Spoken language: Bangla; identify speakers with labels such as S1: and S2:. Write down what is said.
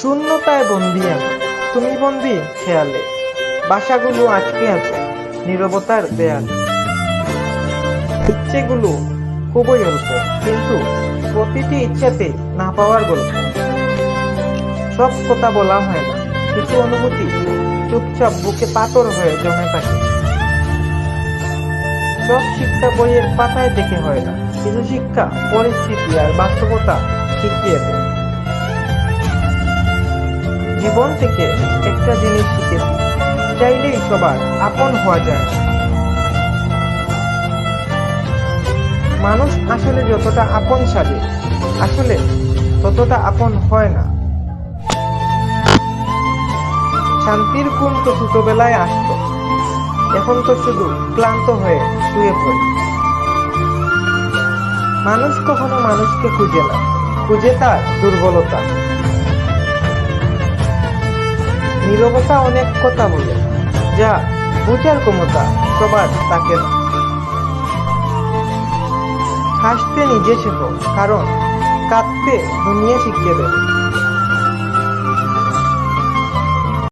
S1: শূন্যতায় বন্দি আমি। তুমি বন্দি খেয়ালে। বাসাগুলো আটকে আছে, নীরবতার দেয়ালে। ইচ্ছেগুলো খুবই অল্প, কিন্তু প্রতিটি ইচ্ছাতে না পাওয়ার গল্প। সব কথা বলা হয় না, কিছু অনুভূতি চুপচাপ বুকে পাথর হয়ে জমে থাকে। সব শিক্ষা বইয়ের পাতায় দেখে হয় না, কিছু শিক্ষা, পরিস্থিতি আর বাস্তবতা শিখিয়ে দেয়। জীবন থেকে একটা জিনিস শিখেছি। চাইলেই সবার আপন হওয়া যায়। মানুষ আসলে যতটা আপন সাজে আসলে ততটা আপন হয় না। শান্তির ঘুম তো ছোটবেলায় আসতো। এখন তো শুধু ক্লান্ত হয়ে শুয়ে পড়ে। মানুষ কখনো মানুষকে খুঁজে না। খুঁজে তার দুর্বলতা। নীরবতা অনেক কথা বলে, যা বোঝার ক্ষমতা সবার তাকে হাসতে নিজে শেখো, কারণ কাঁদতে দুনিয়া শিখিয়ে দেবে।